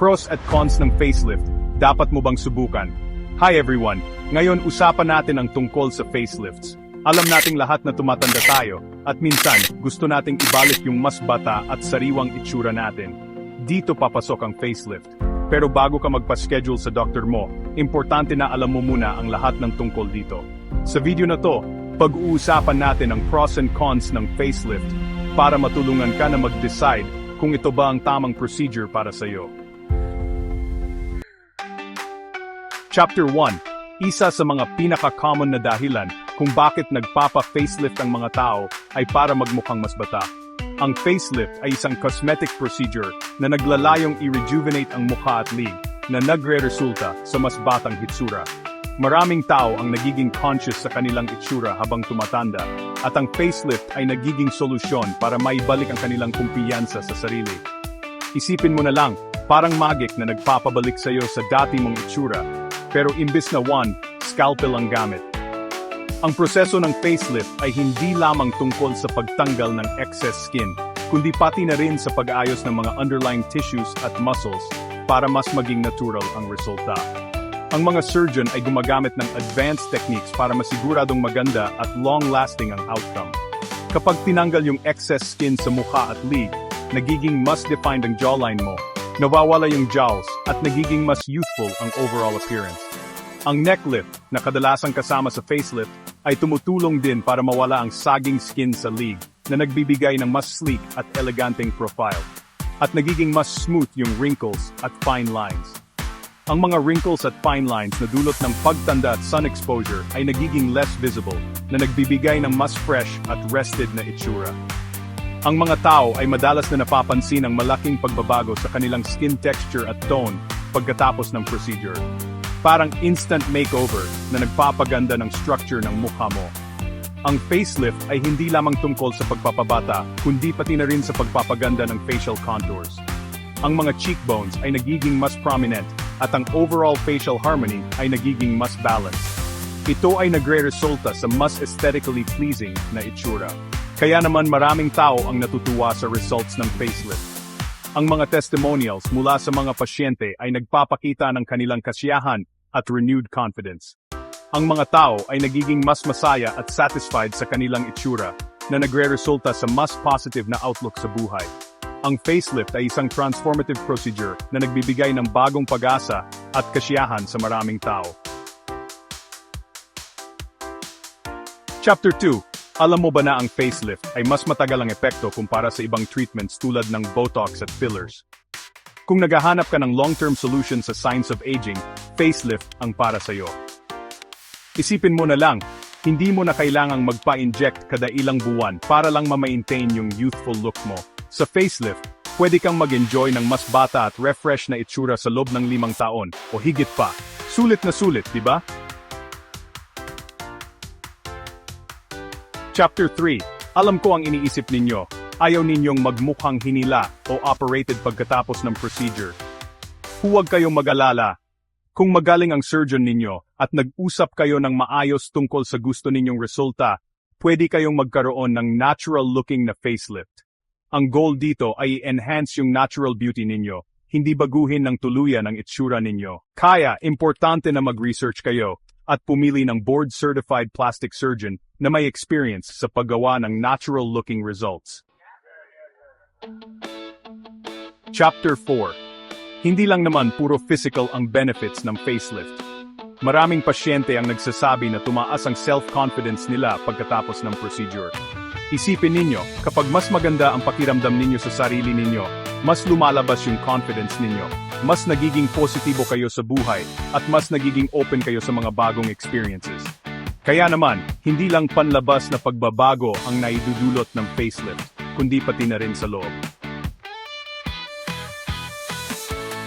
Pros at cons ng facelift, dapat mo bang subukan? Hi everyone! Ngayon usapan natin ang tungkol sa facelifts. Alam nating lahat na tumatanda tayo, at minsan gusto nating ibalik yung mas bata at sariwang itsura natin. Dito papasok ang facelift. Pero bago ka magpa-schedule sa doctor mo, importante na alam mo muna ang lahat ng tungkol dito. Sa video na to, pag-uusapan natin ang pros and cons ng facelift para matulungan ka na mag-decide kung ito ba ang tamang procedure para sa iyo. Chapter 1 Isa sa mga pinaka-common na dahilan kung bakit nagpapa-facelift ang mga tao ay para magmukhang mas bata. Ang facelift ay isang cosmetic procedure na naglalayong i-rejuvenate ang mukha at lig na nagre-resulta sa mas batang hitsura. Maraming tao ang nagiging conscious sa kanilang itsura habang tumatanda at ang facelift ay nagiging solusyon para maibalik ang kanilang kumpiyansa sa sarili. Isipin mo na lang, parang magic na nagpapabalik sa iyo sa dati mong itsura, pero imbis na one, scalpel ang gamit. Ang proseso ng facelift ay hindi lamang tungkol sa pagtanggal ng excess skin, kundi pati na rin sa pag-ayos ng mga underlying tissues at muscles para mas maging natural ang resulta. Ang mga surgeon ay gumagamit ng advanced techniques para masiguradong maganda at long-lasting ang outcome. Kapag tinanggal yung excess skin sa mukha at lig, nagiging mas defined ang jawline mo, nawawala yung jowls, at nagiging mas youthful ang overall appearance. Ang neck lift, na kadalasang kasama sa facelift, ay tumutulong din para mawala ang saging skin sa lig, na nagbibigay ng mas sleek at eleganteng profile. At nagiging mas smooth yung wrinkles at fine lines. Ang mga wrinkles at fine lines na dulot ng pagtanda at sun exposure ay nagiging less visible, na nagbibigay ng mas fresh at rested na itsura. Ang mga tao ay madalas na napapansin ang malaking pagbabago sa kanilang skin texture at tone pagkatapos ng procedure. Parang instant makeover na nagpapaganda ng structure ng mukha mo. Ang facelift ay hindi lamang tungkol sa pagpapabata, kundi pati na rin sa pagpapaganda ng facial contours. Ang mga cheekbones ay nagiging mas prominent at ang overall facial harmony ay nagiging mas balanced. Ito ay nagre-resulta sa mas aesthetically pleasing na itsura. Kaya naman maraming tao ang natutuwa sa results ng facelift. Ang mga testimonials mula sa mga pasyente ay nagpapakita ng kanilang kasiyahan at renewed confidence. Ang mga tao ay nagiging mas masaya at satisfied sa kanilang itsura na nagre-resulta sa mas positive na outlook sa buhay. Ang facelift ay isang transformative procedure na nagbibigay ng bagong pag-asa at kasiyahan sa maraming tao. Chapter 2 Alam mo ba na ang facelift ay mas matagal ang epekto kumpara sa ibang treatments tulad ng Botox at fillers? Kung naghahanap ka ng long-term solution sa signs of aging, facelift ang para sa iyo. Isipin mo na lang, hindi mo na kailangang magpa-inject kada ilang buwan para lang ma-maintain yung youthful look mo. Sa facelift, pwede kang mag-enjoy ng mas bata at refresh na itsura sa loob ng limang taon o higit pa. Sulit na sulit, di ba? Chapter 3 Alam ko ang iniisip ninyo. Ayaw ninyong magmukhang hinila o operated pagkatapos ng procedure. Huwag kayong mag-alala. Kung magaling ang surgeon ninyo at nag-usap kayo ng maayos tungkol sa gusto ninyong resulta, pwede kayong magkaroon ng natural-looking na facelift. Ang goal dito ay enhance yung natural beauty ninyo, hindi baguhin ng tuluyan ang itsura ninyo. Kaya, importante na mag-research kayo at pumili ng board-certified plastic surgeon na may experience sa paggawa ng natural-looking results. Chapter 4 Hindi lang naman puro physical ang benefits ng facelift. Maraming pasyente ang nagsasabi na tumaas ang self-confidence nila pagkatapos ng procedure. Isipin ninyo, kapag mas maganda ang pakiramdam ninyo sa sarili ninyo, mas lumalabas yung confidence ninyo, mas nagiging positibo kayo sa buhay, at mas nagiging open kayo sa mga bagong experiences. Kaya naman, hindi lang panlabas na pagbabago ang naidudulot ng facelift, kundi pati na rin sa loob.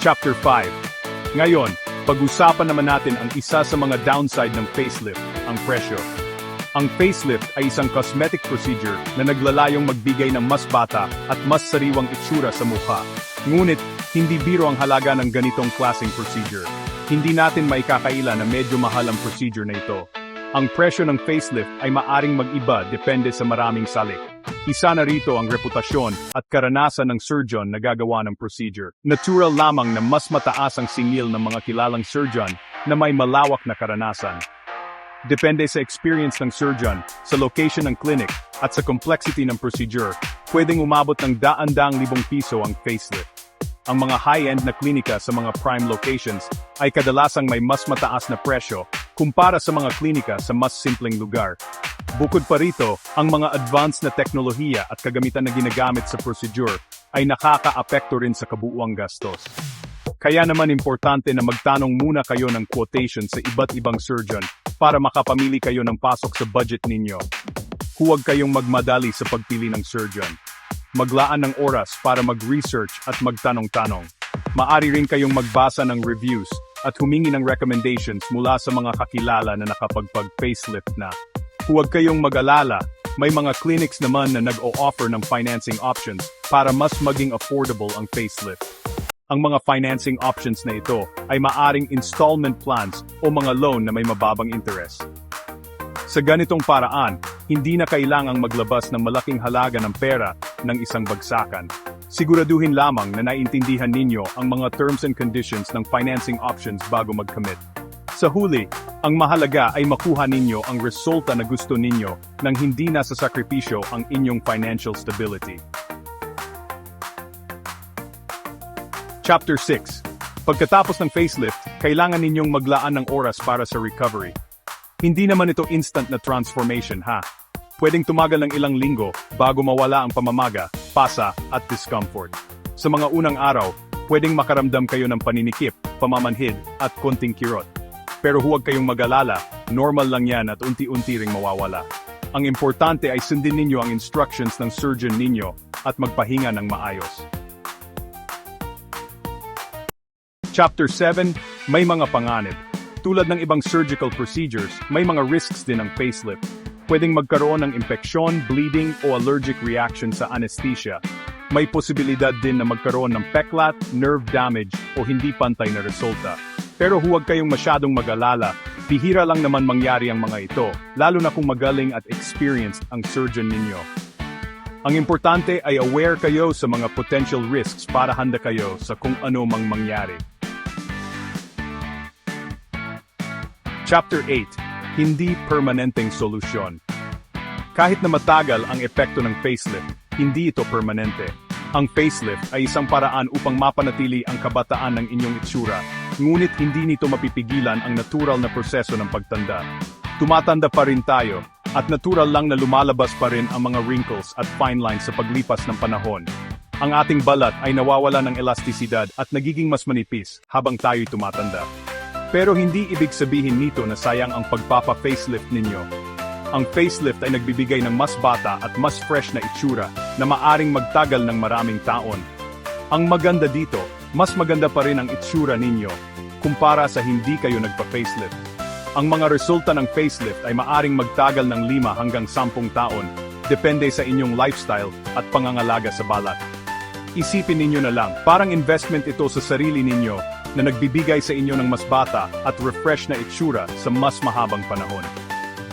Chapter 5 Ngayon, pag-usapan naman natin ang isa sa mga downside ng facelift, ang presyo. Ang facelift ay isang cosmetic procedure na naglalayong magbigay ng mas bata at mas sariwang itsura sa mukha. Ngunit, hindi biro ang halaga ng ganitong klaseng procedure. Hindi natin maikakaila na medyo mahal ang procedure na ito. Ang presyo ng facelift ay maaring mag-iba depende sa maraming salik. Isa na rito ang reputasyon at karanasan ng surgeon na gagawa ng procedure. Natural lamang na mas mataas ang singil ng mga kilalang surgeon na may malawak na karanasan. Depende sa experience ng surgeon, sa location ng clinic, at sa complexity ng procedure, pwedeng umabot ng daan-daang libong piso ang facelift. Ang mga high-end na klinika sa mga prime locations ay kadalasang may mas mataas na presyo kumpara sa mga klinika sa mas simpleng lugar. Bukod pa rito, ang mga advanced na teknolohiya at kagamitan na ginagamit sa procedure ay nakaka-apekto rin sa kabuuang gastos. Kaya naman importante na magtanong muna kayo ng quotation sa iba't ibang surgeon para makapamili kayo ng pasok sa budget ninyo. Huwag kayong magmadali sa pagpili ng surgeon. Maglaan ng oras para mag-research at magtanong-tanong. Maari rin kayong magbasa ng reviews at humingi ng recommendations mula sa mga kakilala na nakapagpag-facelift na. Huwag kayong mag-alala, may mga clinics naman na nag-o-offer ng financing options para mas maging affordable ang facelift. Ang mga financing options na ito ay maaring installment plans o mga loan na may mababang interest. Sa ganitong paraan, hindi na kailangang maglabas ng malaking halaga ng pera ng isang bagsakan. Siguraduhin lamang na naiintindihan ninyo ang mga terms and conditions ng financing options bago mag-commit. Sa huli, ang mahalaga ay makuha ninyo ang resulta na gusto ninyo nang hindi nasa sakripisyo ang inyong financial stability. Chapter 6 Pagkatapos ng facelift, kailangan ninyong maglaan ng oras para sa recovery. Hindi naman ito instant na transformation ha. Pwedeng tumagal ng ilang linggo bago mawala ang pamamaga, pasa, at discomfort. Sa mga unang araw, pwedeng makaramdam kayo ng paninikip, pamamanhid, at konting kirot. Pero huwag kayong mag-alala, normal lang yan at unti-unti ring mawawala. Ang importante ay sundin ninyo ang instructions ng surgeon ninyo at magpahinga ng maayos. Chapter 7, May mga panganib. Tulad ng ibang surgical procedures, may mga risks din ang facelift. Pwedeng magkaroon ng impeksyon, bleeding o allergic reaction sa anesthesia. May posibilidad din na magkaroon ng peklat, nerve damage o hindi pantay na resulta. Pero huwag kayong masyadong mag-alala, bihira lang naman mangyari ang mga ito, lalo na kung magaling at experienced ang surgeon ninyo. Ang importante ay aware kayo sa mga potential risks para handa kayo sa kung ano mang mangyari. Chapter 8 Hindi Permanenteng Solusyon Kahit na matagal ang epekto ng facelift, hindi ito permanente. Ang facelift ay isang paraan upang mapanatili ang kabataan ng inyong itsura, ngunit hindi nito mapipigilan ang natural na proseso ng pagtanda. Tumatanda pa rin tayo, at natural lang na lumalabas pa rin ang mga wrinkles at fine lines sa paglipas ng panahon. Ang ating balat ay nawawala ng elastisidad at nagiging mas manipis habang tayo'y tumatanda. Pero hindi ibig sabihin nito na sayang ang pagpapa-facelift ninyo. Ang facelift ay nagbibigay ng mas bata at mas fresh na itsura na maaring magtagal ng maraming taon. Ang maganda dito, mas maganda pa rin ang itsura ninyo kumpara sa hindi kayo nagpa-facelift. Ang mga resulta ng facelift ay maaring magtagal ng 5 hanggang 10 taon, depende sa inyong lifestyle at pangangalaga sa balat. Isipin ninyo na lang, parang investment ito sa sarili ninyo na nagbibigay sa inyo ng mas bata at refresh na itsura sa mas mahabang panahon.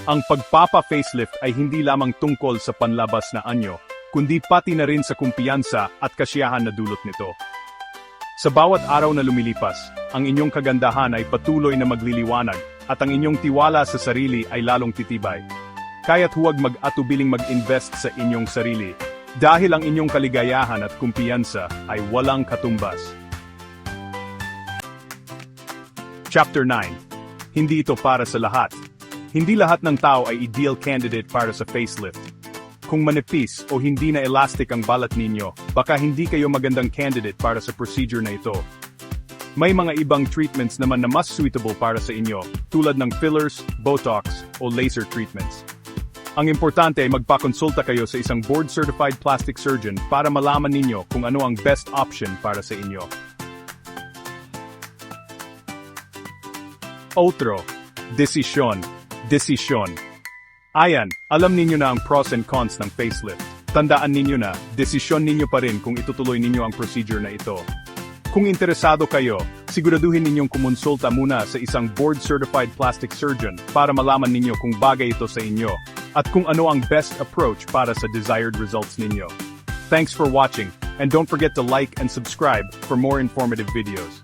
Ang pagpapa-facelift ay hindi lamang tungkol sa panlabas na anyo, kundi pati na rin sa kumpiyansa at kasiyahan na dulot nito. Sa bawat araw na lumilipas, ang inyong kagandahan ay patuloy na magliliwanag at ang inyong tiwala sa sarili ay lalong titibay. Kaya't huwag mag-atubiling mag-invest sa inyong sarili dahil ang inyong kaligayahan at kumpiyansa ay walang katumbas. Chapter 9 Hindi ito para sa lahat. Hindi lahat ng tao ay ideal candidate para sa facelift. Kung manipis o hindi na elastic ang balat ninyo, baka hindi kayo magandang candidate para sa procedure na ito. May mga ibang treatments naman na mas suitable para sa inyo, tulad ng fillers, botox, o laser treatments. Ang importante ay magpakonsulta kayo sa isang board-certified plastic surgeon para malaman ninyo kung ano ang best option para sa inyo. Otro. Desisyon. Desisyon. Ayan, alam ninyo na ang pros and cons ng facelift. Tandaan ninyo na, desisyon ninyo pa rin kung itutuloy ninyo ang procedure na ito. Kung interesado kayo, siguraduhin ninyong kumonsulta muna sa isang board-certified plastic surgeon para malaman ninyo kung bagay ito sa inyo at kung ano ang best approach para sa desired results ninyo. Thanks for watching, and don't forget to like and subscribe for more informative videos.